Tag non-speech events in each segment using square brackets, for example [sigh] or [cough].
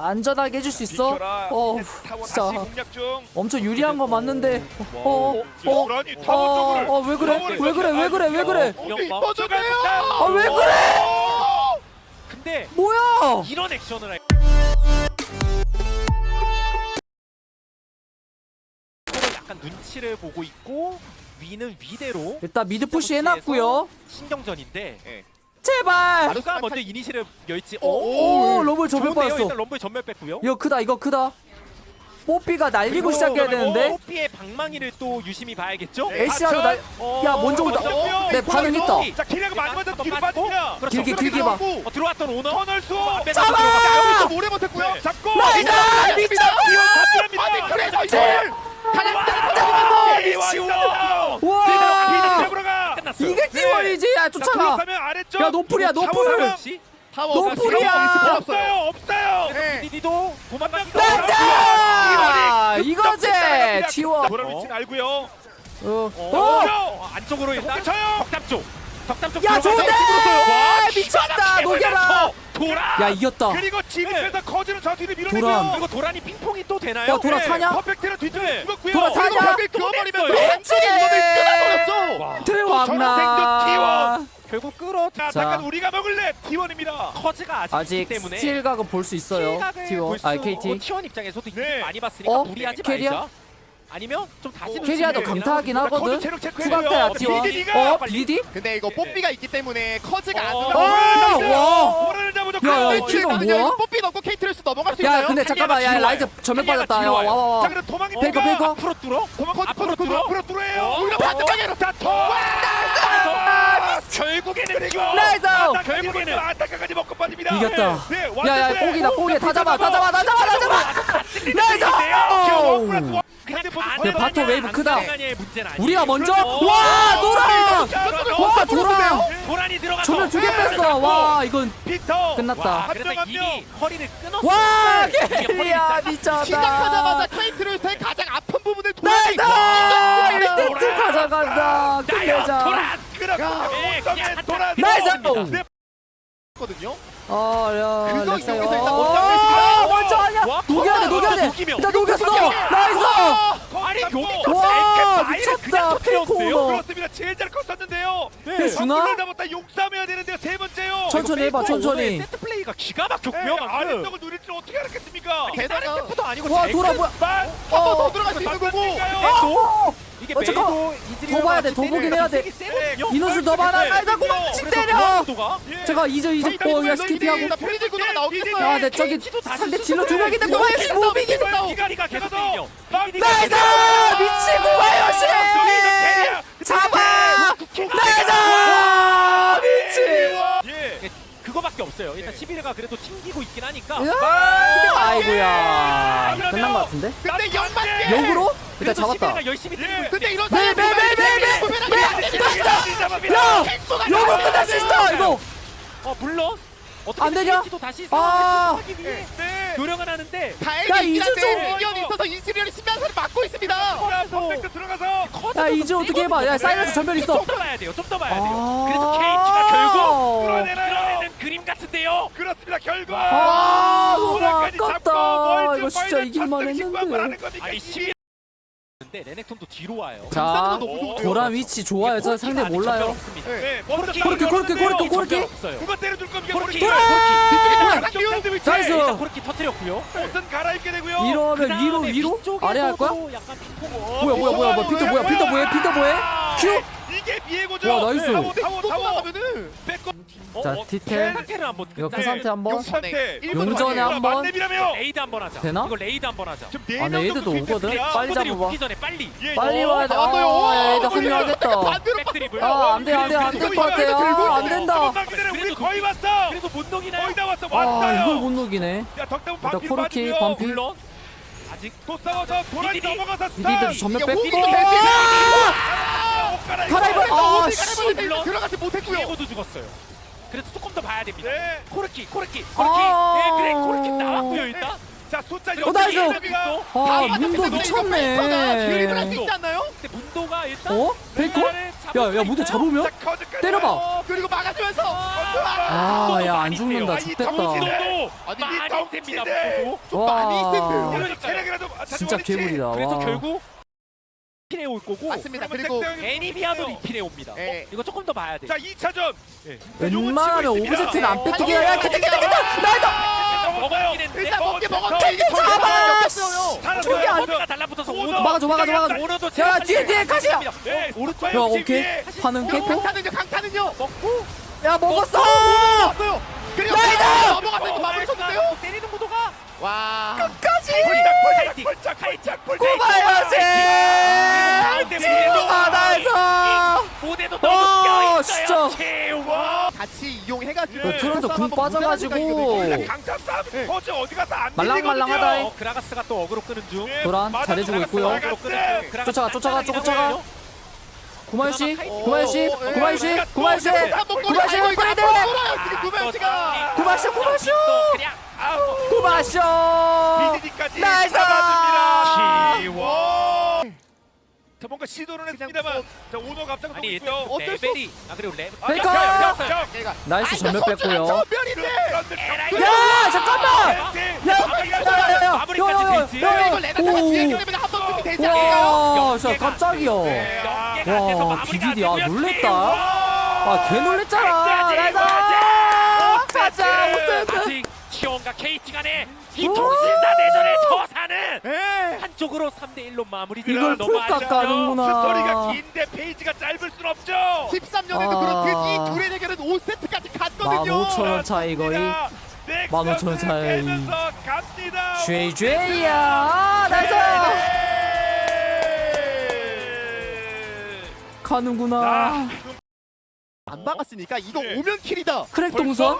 안전하게 해줄 수 있어? 어 진짜. 엄청 유리한 거 맞는데 어 어어어왜 요란이 타워 쪽을. 어, 왜 그래 왜 그래 왜 그래 왜 그래. 어, 아왜 그래 근데 뭐야 이런 액션을 할 약간 눈치를 보고 있고 위는 위대로 일단 미드 푸시 해놨고요 신경전인데 예. 제발 누가 먼저 이니시를 열지 오 럼블 전멸 좋은데요? 받았어 일단 럼블 전멸 뺐고요 이거 크다 이거 크다 뽀삐가 날리고 시작해야 되는데 뽀삐의 방망이를 또 유심히 봐야겠죠? 네. 애쉬하고 날 어, 야, 먼저 온다. 어, 네, 반응했다. 자, 키리가 마지막에 한번 뒤로. 그렇죠. 길게, 길게 봐. 어, 들어왔던 오너 터널 수. 잡아! 오래 못했고요. 네. 잡고. 미쳤다! 잡힙니다. 아니 그래서 이제 가장. 와 뒤로 가. 끝났어요. 이게 팀원이지 야 쫓아가 둘러싸면 아래 쪽. 야, 노플이야, 노플! 타워 노플이야! 없어요. 없어요. 네. 디디도 도망가기도 나이스! 이거지 지워. 치워 돌아 위치는 알고요. 어. 어, 어. 어, 안쪽으로 일단 쳐요. 덕담 쪽 덕담 쪽 야 들어가서 좋은데 와, 미쳤다 녹여라 도라 야 이겼다 그리고 진입해서 커지는 저 뒤를. 밀어내고요. 그리고 도란이 핑퐁이 또 되나요? 야, 도란 네, 사냐? 퍼펙트는 뒤쪽에 네. 죽었고요. 도란 사냐? 그리고 그어버리면 됐어요. 완전히 이거를 끊어버렸어. 와, 대왕나 결국 끌어 자, 자. 잠깐 우리가 먹을래. T1입니다. 커즈가 아직, 아직 있기 때문에 스틸 각은 볼 수 있어요 T1 아 KT T1 입장에서도 네. 많이 봤으니까 어? 무리하지 캐리어? 말자. 아니면 좀 다시 캐리아도 눈치를 강타하긴 하거든 커즈 체력 체크해요. 투강타야 비디디가 T1 어? 비디? 근데 이거 뽀삐가 있기 때문에 커즈가 안 어. 들어가고 와. 오른을 잡아줘. 야, 이 키가 나는 뭐야? 뽀삐 넣고 케이트레스 넘어갈 수 야 있나요? 근데 잠깐만 야 라이즈 받았다 뒤로 와요. 자, 그럼 도망이 페이커, 페이커. 앞으로 뚫어? 도망 앞으로 뚫어. 앞으로 뚫어요. 어? 오히려 반대방향으로 자, 더. 결국에는 이겨. 나이스! 결국에는 아타까지 먹고 빠집니다. 이겼다 네, 네, 야야 완전 꼭이다 네. 꼭이다 다 잡아 다 잡아 다 잡아 다 잡아 나이스 그냥 네, 바텀 웨이브 크다. 우리가 먼저 어. 와 노랑 와 도랑 도란이 들어가서 전멸 두개 뺐어 와 이건 피터. 끝났다 그래서 이미 허리를 끊었어. 와 있다. 미쳤다 시작하자마자 케이트레스의 가장 아픈 부분을 나이스 돌려주고 1세트 가져간다 끝내자 도란. 네, 그냥 한 도란. 나이스! 네, 거든요. 어야 그거 렉사요 여기서 일단 어, 원장을 쓰고 먼저 아니야 와, 녹여야 돼 녹여야 돼 녹이며. 일단 녹였어 나이스 아니 여기 와 미쳤다? 페이커 그렇습니다. 제일 잘 컸었는데요. 네, 주나? 정글을 잡았다 용싸움해야 되는데요. 세 번째요. 천천히 해봐 천천히 세트 플레이가 기가 막혔고요. 네. 아래쪽을 누릴 줄 어떻게 알았겠습니까? 게다가 도 아니고 와잘 돌아 큰- 뭐야 만 한번 더 들어갈 수 있는 거고. 또 어, 잠깐. 더 봐야 돼, 더 같이 보긴 해야 돼. 되게 세거든요. 인원수 더 많아 네. 아이고 그래서 치 때려 무한도가 제가 이제 이제 어야 스키피하고 나 프리즈 구도가. 야, 내 저기 상대 딜러 두 명인데 고마요시 못 때려. 나이스 미친 고마요시 잡아 나이스 미친 예. 그거밖에 없어요. 일단 11회가 그래도 튕기고 있긴 하니까. 아이고야 끝난 거 같은데 근데. 역으로 일단 잡았다 11회가 열심히 예. 근데 이런 네, 네, 네, 네, 네. 야 역으로 끝날 수 있어 이거 어 물론 어떻게 안 되냐? 도 다시 아. 하기 위해 네. 노력은 하는데 야, 다행히 이한테 좀- 미니언이 있어서 이즈리얼이 신명선을 막고 있습니다. 퍼펙트 들어가서 야 이제 어떻게 해봐 야 사이러스 전멸 있어 좀더 봐야 돼요. 좀 더 봐야 돼요. 아. 그래서 KT가 결국? 끌어내는 그림 같은데요. 그렇습니다. 결과 아 너무 아깝다 이거 진짜 이길만 했는데. 아니 11. 근데 레넥톤도 뒤로 와요. 자 너무. 도란 위치 좋아요 저 상대 몰라요 네, 먼저 코르키, 코르키. 코르키, 코르키. 없어요. 누가 때려줄 겁니까? 코르키. 뒤쪽에 상대 위치. 나이스. 일단 코르키 터뜨렸고요. 옷은 갈아입게 되고요. 이러면 위로 위로 아래 할 거야? 약간. 뭐야 뭐야 뭐야 뭐야 피터 뭐야 피터 뭐해 피터 뭐해 큐 이게 비에고죠. 와, 나이스. 타워 타워. 나가면은 백거 자. 상태를 한번 이거 네. 카산테 한번 용산태. 용전에 한 번 만렙이라며. 레이드 한번 하자. 되나? 이거 레이드 한번 하자. 지금 네 아, 명 레이드도 정도 오거든. 투입됐습니다. 빨리 친구들이 잡아봐. 오기 전에 빨리. 예. 빨리 어, 와야 돼. 나왔어요. 아, 야, 얘들 오, 합류하겠다. 반대로 백드립을. 아, 안 돼, 안 돼, 안 될 것 같아. 아, 안 된다. 우리 거의 왔어. 그래도 못 녹이나요? 거의 다 왔어. 아, 왔어요. 이걸 못 녹이네. 야, 덕담은 일단 반피 코르키, 빠지고요. 반피. 물론 아직 또 싸워서 도란이 디디디. 넘어가서 디디들 전멸 이게 뺐고. 호흡이 아! 옷 갈아입고. 갈아입어. 아, 아, 씨. 들어가지 못했고요. 죽었어요. 그래서 조금 더 봐야 됩니다. 네. 코르키, 코르키, 코르키. 아. 예, 그래, 코르키 나왔고요 일단. 자, 숫자 어, 나이스. 아, 문도 드리블 할수 미쳤네. 있지 않나요? 근데 문도가 일단 어? 베이커? 잡을 야, 야, 무대 잡으면? 자, 커즈까지. 때려봐. 어, 그리고 막아주면서 아, 야, 안 죽는다. 아, 이 죽겠다. 아니 많이 이 셉니다. 보고. 좀 많이 와. 센데요. 체력이라도 아, 진짜. 괴물이다. 그래서 와. 결국 리필해 올 거고 맞습니다. 그리고 애니비아도 뽑을게요. 리필해 옵니다. 예. 어, 이거 조금 더 봐야 돼. 자, 2차전. 웬만하면 오브젝트는 안 뺏기게 해야 어, 겠다 겠다 나이스 했는데 일단 먹게 어, 먹었는데. 이게 잡아! 저기 안- 오너가 달라붙어서 오너. 막아줘 막아줘 막아줘. 오너도 야 뒤에 뒤에 가시야 네, 오른쪽 야 오케이. 반응 깼고 강타는요 강타는요? 먹고. 야 먹었어! 먹었어요. 그리고 나이스! 이거 마무리 쳤는데요? 때리는 구도가 와 끝까지 폴짝, 폴짝, 폴짝, 폴짝. 아 나이스 무대도 너무 진짜. 같이 이용해가지고 그궁 한번 빠져가지고. 무장하니까 이거 강타 싸움. 퍼즈 어디 가서 안 말랑말랑하다. 어, 그라가스가 또 어그로 끄는 중 네, 도란 잘해주고 있고요. 쫓아가, 쫓아가, 쫓아가. 구마유 씨 구마유씨 어, 어, 구마유씨 어, 구마유씨 한번 구마씨 골 빨리 돼! 돌아요 지금 구마유씨가 구마쇼 구마쇼 그냥 아우 꼬마쇼 미디니까지 잡아줍니다. 자 뭔가 시도는 했습니다만 자 오너 갑자기 아니 있고요. 어쩔 수 레벨이 아 그리고 레벨 페이커! 나이스 전면 뺐고요 전면인데. 야 잠깐만 야야야야야 마무리까지 되지. 야, 이거 레벨타가 뒤에 결합니다. 한번 쯤이 되지 않을까요? 와 진짜 깜짝이야 와 비디디야 놀랬다 아 개놀랬잖아 나이스 가자 호텔 아직 시온과 KT 간의 이 통신사 대전의 서사는 예. 한쪽으로 3대 1로 마무리되고 이걸 풀딱 가는구나. 스토리가 긴데 페이지가 짧을 순 없죠. 13년에도 아. 그렇듯 이 둘의 대결은 5세트까지 갔거든요 15,000원 차이 거의. 넥서스를 15,000원 차이. 깨면서 갑니다. 쉐이쉐이야. 아, 나이스! 가는구나. 안 막았으니까 이거 네. 오면 킬이다 크랙 동선?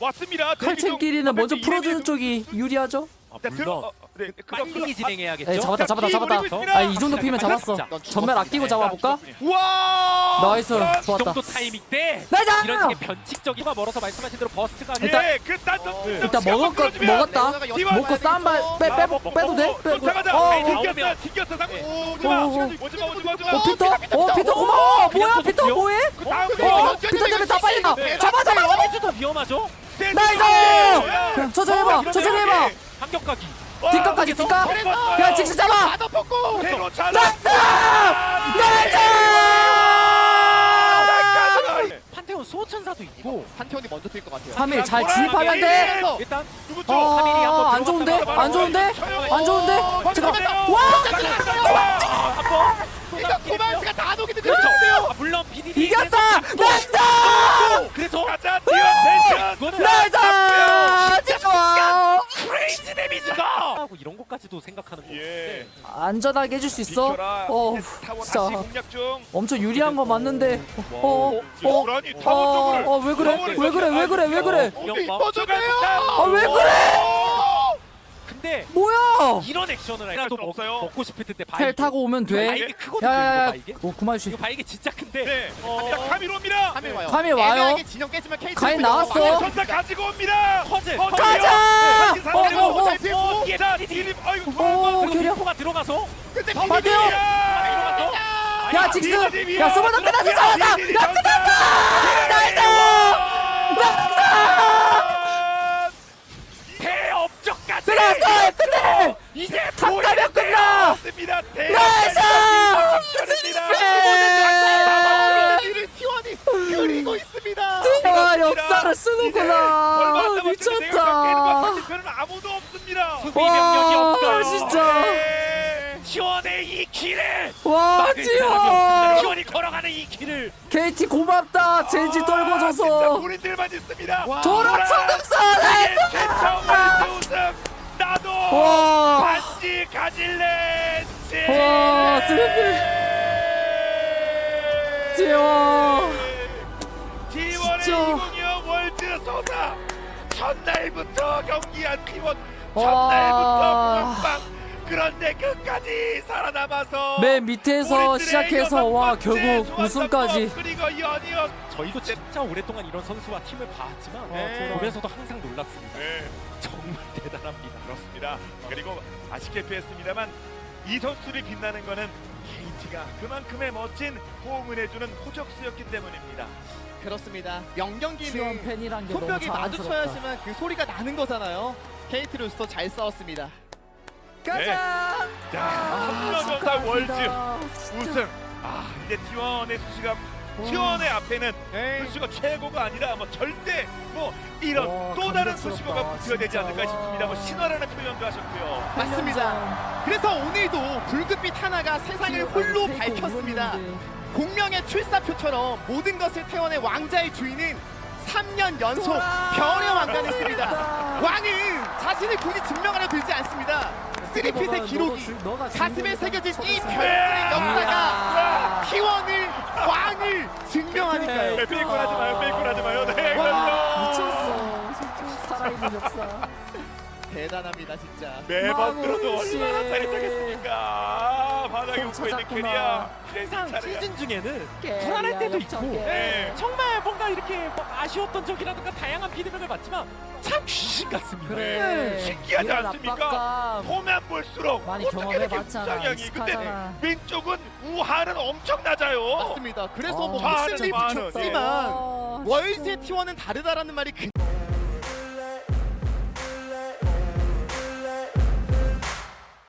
왔습니다. 칼챔끼리는 먼저 풀어주는 쪽이 유리하죠? 자, 들어. 어, 네, 그거 빨리 진행해야겠죠. 네, 잡았다, 잡았다, 잡았다. 아, 이 정도 피면 잡았어. 전멸 아끼고 잡아볼까? 우와 나이스, 이 좋았다. 정도 타이밍 때 나이스! 이런 식의 변칙적이가 멀어서 말씀하신 대로 버스트가 일단- 예, 그 딴- 어, 일단 먹을 거 먹었다. 먹고 쌈발 빼 빼고 빼도 돼? 빼고. 쫓아가자. 어, 어. 튕겼어, 튕겼어. 상구. 오, 오지 마. 어, 어. 오지 마, 오지 마, 오지 마. 어 피터? 어 피터 고마워. 뭐야 피터 뭐해? 그 다음 어 피터 때문에 다 빨린다. 잡아 잡아 잡아. 더 위험하죠. 나이스! 천천히 해봐. 천천히 해봐. 반격각이. 뒷각까지 뒷각. 야 직스 잡아. 뽑고 대로 잘 나이스! 나이스! 판테온 수호천사도 있고 판테온이 먼저 뛸것 같아요 3일 잘 진입하면 돼. 일단 누구죠? 어, 안 좋은데? 안 좋은데? 안 좋은데? 잠깐. 와! 한번 이거 구마유씨가 다 녹이는 그렇죠. 그렇죠 아, 물론 BDD 이겼다! 나이스! 그래서 가자, 텐션. 이거는 나이스! 크레이지 데미지가 하고 이런 것까지도 생각하는 거. 예. 안전하게 해줄 수 있어? 비켜라. 어, 타워 다시 진짜 공략 중. 엄청 유리한 거 맞는데. 어, 어, 타워 어, 쪽을. 어, 왜 그래? 왜 그래? 왜 그래? 왜 그래? 이뻐졌네요 아, 왜 그래? 근데 뭐야? 이런 액션을 할 해도 수는 먹, 없어요. 먹고 싶을 때텔 바이게 타고 오면 돼. 바이게 크거든요. 야야야. 이거 바이게. 오 구마유 씨. 이거 바이게 진짜 큰데. 네. 어, 자, 카미로입니다. 카밀 와요 카밀 와요. 애매하게 진영 깨지면 케이스 가인 나왔어. 전사 가지고 옵니다. 퍼즐이요. 가자! 네, 어, 어, 어. 잘 피고. 자, 디립. 아이고, 오, 돌아가. 그리고 캐리어. 리포가 들어가서 근데 받아요. 야! 야 직스. 야 수보다 끝났어 잡았다. 야 끝났다. 나이스. 대업적까지. 끝내. 이제 탑가면 끝나. 맞습니다. 나이스! 이를 T1이 그리고 있습니다 와 역사를 쓰는구나. 미쳤다. 상대편은 아무도 없습니다. 와. 진짜. 네. 시원의 이 길을 와. 지워. 시원이 걸어가는 이 길을 KT 고맙다. 젠지 진짜 떨궈줘서. 우리들만 있습니다. 와. 도라 청득선. 최초의 우승 나도 와. 반지 가질래. 와 슬리피. 지워. T1의 진짜. 2025 월드 소사 첫날부터 경기한 T1 와. 첫날부터 무한방 그런데 끝까지 살아남아서 맨 밑에서 우리들의 시작해서 여섯 와 번째 결국 우승까지. 그리고 연이어 저희도 진짜 오랫동안 이런 선수와 팀을 봐왔지만 네. 보면서도 항상 놀랍습니다. 네, 정말 [laughs] 대단합니다. 그렇습니다. 그리고 아쉽게 패했습니다만 이 선수를 빛나는 거는 KT가 그만큼의 멋진 호응을 해주는 호적수였기 때문입니다. 그렇습니다. T1 명경기는 팬이란 게 너무 손뼉이 자랑스럽다 마주쳐야지만 그 소리가 나는 거잖아요. KT 로스터 잘 싸웠습니다. 가자 자, 아, 한번더 월즈 축하합니다. 우승. 아 이제 T1의 수식가 T1의 앞에는 네. 수식어 최고가 아니라 뭐 절대 뭐 이런 와, 또 다른 감격스럽다, 수식어가 붙여야 되지 않을까 진짜. 싶습니다. 뭐 신화라는 표현도 하셨고요. 맞습니다. 그래서 오늘도 불빛빛 하나가 세상을 홀로 페이커 밝혔습니다. 공명의 출사표처럼 모든 것을 태워낸 왕자의 주인은 3년 연속! 별의 왕관했습니다. 왕은 자신의 군이 증명하려 들지 않습니다. 쓰리핏의 기록이 가슴에. 새겨진 이 서비스. 별의 역사가 아. T1을 왕을 증명하니까요. 네, 페이크 하지 마요. 페이크 하지 마요. 네, 와. 미쳤어 진짜 살아있는 역사 대단합니다 진짜. 매번 들어도 마무리 얼마나 씨. 짜릿하겠습니까. 아, 바닥에 좀 웃고 있는 찾았구나. 캐리아. 항상. 시즌 중에는 깨리야, 불안할 때도 있고 역전개. 네. 정말 뭔가 이렇게 뭐 아쉬웠던 적이라든가 다양한 피드백 을 받지만 참 귀신 같습니다. 그래 신기하지 이런 않습니까? 압박감. 보면 볼수록 많이 어떻게 이렇게 경험해봤잖아, 우상향이 근데 익숙하잖아. 왼쪽은 우하는 엄청 낮아요. 맞습니다. 그래서 어, 뭐 진짜 확실히 많은, 붙였지만 아, 월드의 T1은 다르다라는 말이 그...